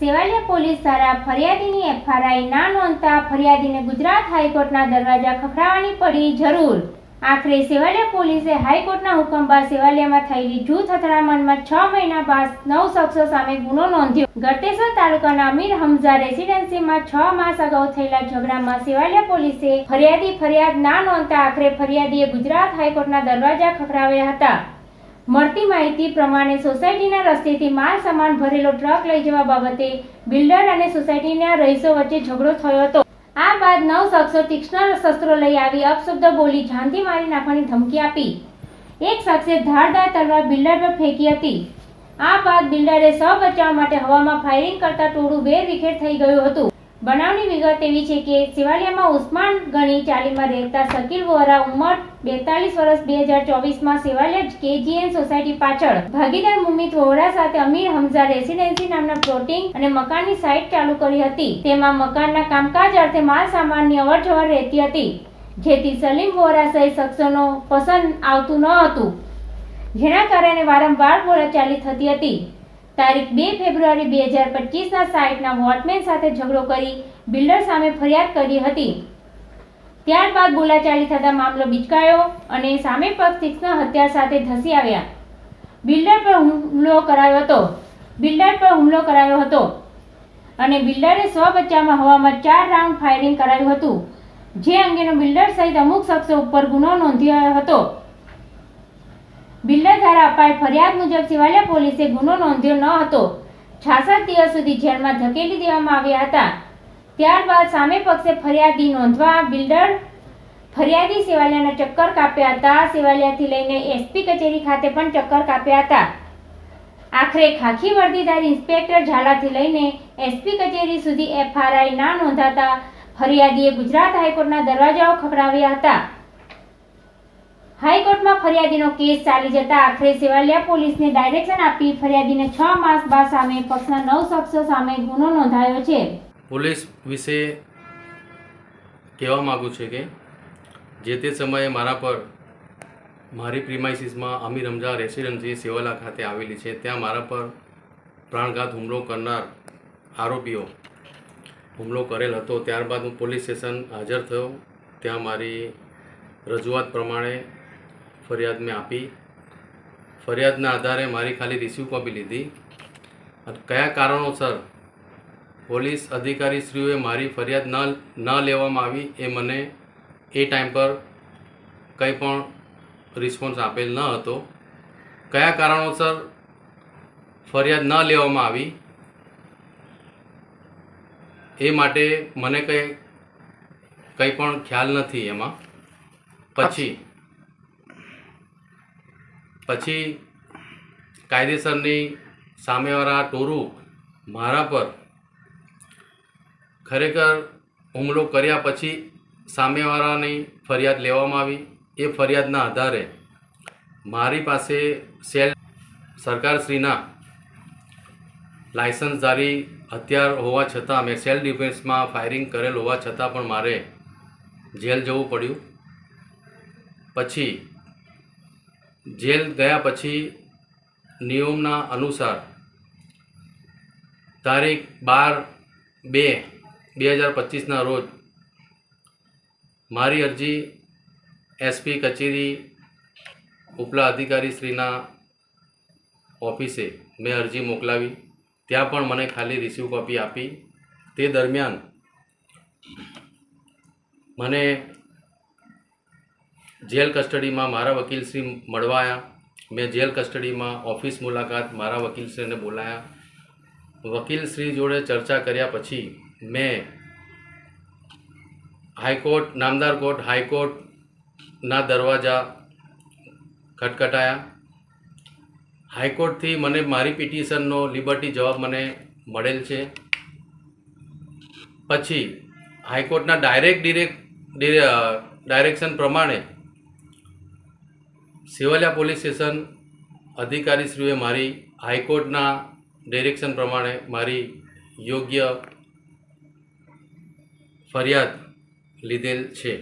Sevaliya police દ્વારા ફરિયાદીની FRI ના નોંધતા ફરિયાદીને ગુજરાત હાઈકોર્ટના દરવાજા ખખડાવવાની પડી જરૂર. આખરે સેવાલિયા પોલીસે હાઈકોર્ટના હુકમ બાદ સેવાલિયામાં થયેલી જૂથ અથડામણમાં છ મહિના બાદ નવ શખ્સો સામે ગુનો નોંધ્યો. ગટેશ્વર તાલુકાના અમીર હમઝા રેસિડેન્સીમાં છ માસ અગાઉ થયેલા ઝઘડામાં સેવાલિયા પોલીસે ફરિયાદી ફરિયાદ ના નોંધતા આખરે ફરિયાદીએ ગુજરાત હાઈકોર્ટના દરવાજા ખખડાવ્યા હતા. મળતી માહિતી પ્રમાણે સોસાયટીના રસ્તેથી માલ સામાન ભરેલો ટ્રક લઈ જવા બાબતે બિલ્ડર અને સોસાયટીના રહીશો વચ્ચે ઝઘડો થયો હતો. આ બાદ નવ શખ્સો તીક્ષ્ણ શસ્ત્રો લઈ આવી અપશબ્દ બોલી જાનથી મારી નાખવાની ધમકી આપી. એક શખ્સે ધારદાર તલવાર બિલ્ડર પર ફેંકી હતી. આ બાદ બિલ્ડરે સ બચાવવા માટે હવામાં ફાયરિંગ કરતા ટોળું વેરવિખેર થઈ ગયું હતું. બનાવની વિગત એવી છે કે શિવાલિયામાં ઉસ્માન ગણી ચાલીમાં રહેતા શકીલ વોરા ઉંમર બેતાલીસ વર્ષ બે હજાર ચોવીસમાં સેવાલિયા કેજીએન સોસાયટી પાછળ ભાગીદાર મુમિત વોરા સાથે અમીર હમઝા રેસિડેન્સી નામના પ્લોટિંગ અને મકાનની સાઇટ ચાલુ કરી હતી. તેમાં મકાનના કામકાજ અર્થે માલ સામાનની અવરજવર રહેતી હતી, જેથી સલીમ વોરા સહિત શખ્સોનો પસંદ આવતું ન હતું. જેના કારણે વારંવાર બોલાચાલી થતી હતી. તારીખ બે ફેબ્રુઆરી બે હજાર પચીસના સાઇટના વોટમેન સાથે ઝઘડો કરી બિલ્ડર સામે ફરિયાદ કરી હતી. ત્યારબાદ બોલાચાલી થતા મામલો બીચકાયો અને સામે પક્ષ તીક્ષ્ણ હથિયાર સાથે ધસી આવ્યા. બિલ્ડર પર હુમલો કરાયો હતો. બિલ્ડર પર હુમલો કરાયો હતો. અને બિલ્ડરે સ્વ બચ્ચામાં હવામાં ચાર રાઉન્ડ ફાયરિંગ કરાયું હતું. જે અંગેનો બિલ્ડર સહિત અમુક શખ્સો ઉપર ગુનો નોંધાયો હતો. બિલ્ડર દ્વારા અપાયેલ ફરિયાદ મુજબ શિવાલિયા પોલીસે ગુનો નોંધ્યો ન હતો. છાસઠ દિવસ સુધી જેલમાં ધકેલી દેવામાં આવ્યા હતા. ત્યારબાદ સામે પક્ષે ફરિયાદી નોંધવા બિલ્ડર ફરિયાદી સેવાલિયાના ચક્કર કાપ્યા હતા. સેવાલિયાથી લઈને એસપી કચેરી ખાતે પણ ચક્કર કાપ્યા હતા. આખરે ખાખી વર્દીધારી ઇન્સ્પેક્ટર ઝાલાથી લઈને એસપી કચેરી સુધી એફઆરઆઈ ના નોંધાતા ફરિયાદીએ ગુજરાત હાઈકોર્ટના દરવાજાઓ ખખડાવ્યા હતા. હાઈકોર્ટમાં ફરિયાદીનો કેસ ચાલી જતા આખરે સેવાલિયા પોલીસને ડાયરેક્શન આપી ફરિયાદીને છ માસ બાદ સામે પક્ષના નવ શખ્સો સામે ગુનો નોંધાયો છે. પોલીસ વિશે કહેવા માગું છું કે જે તે સમયે મારા પર મારી પ્રિમાઇસીસમાં અમીર રમઝા રેસિડેન્સી સેવાલા ખાતે આવેલી છે, ત્યાં મારા પર પ્રાણઘાત હુમલો કરનાર આરોપીઓ હુમલો કરેલ હતો. ત્યારબાદ હું પોલીસ સ્ટેશન હાજર થયો. ત્યાં મારી રજૂઆત પ્રમાણે ફરિયાદ મેં આપી. ફરિયાદના આધારે મારી ખાલી રિસીવ કોપી લીધી. અને કયા કારણોસર પોલીસ અધિકારીશ્રીઓએ મારી ફરિયાદ ન ન લેવામાં આવી એ મને એ ટાઈમ પર કંઈ પણ રિસ્પોન્સ આપેલ ન હતો. કયા કારણોસર ફરિયાદ ન લેવામાં આવી એ માટે મને કંઈ કંઈ પણ ખ્યાલ નથી એમાં. પછી પછી કાયદેસરની સામેવાળા ટોરું મારા પર ખરેખર હુમલો કર્યા પછી સામેવાળાની ફરિયાદ લેવામાં આવી. એ ફરિયાદના આધારે મારી પાસે સેલ સરકારશ્રીના લાયસન્સધારી હથિયાર હોવા છતાં મેં સેલ્ફ ડિફેન્સમાં ફાયરિંગ કરેલ હોવા છતાં પણ મારે જેલ જવું પડ્યું. પછી જેલ ગયા પછી નિયમના અનુસાર તારીખ બાર બે બે હજાર પચીસના રોજ મારી અરજી એસપી કચેરી ઉપલા અધિકારી શ્રીના ઓફિસે મેં અરજી મોકલાવી. ત્યાં પણ મને ખાલી રિસીવ કોપી આપી. તે દરમિયાન મને જેલ કસ્ટડીમાં મારા વકીલશ્રી મળવા આવ્યા મેં જેલ કસ્ટડીમાં ઓફિસ મુલાકાત મારા વકીલશ્રીને બોલાયા. વકીલશ્રી જોડે ચર્ચા કર્યા પછી મેં હાઈકોર્ટ, નામદાર કોર્ટ, હાઈકોર્ટના દરવાજા ખટખટાયા. હાઈકોર્ટથી મને મારી પિટિશનનો લિબર્ટી જવાબ મને મળેલ છે. પછી હાઈકોર્ટના ડાયરેક્ટ ડિરેક્ટ ડાયરેક્શન પ્રમાણે સેવલિયા પોલીસ સ્ટેશન અધિકારીશ્રીઓએ મારી હાઈકોર્ટના ડિરેક્શન પ્રમાણે મારી યોગ્ય ફરિયાદ લીધેલ છે.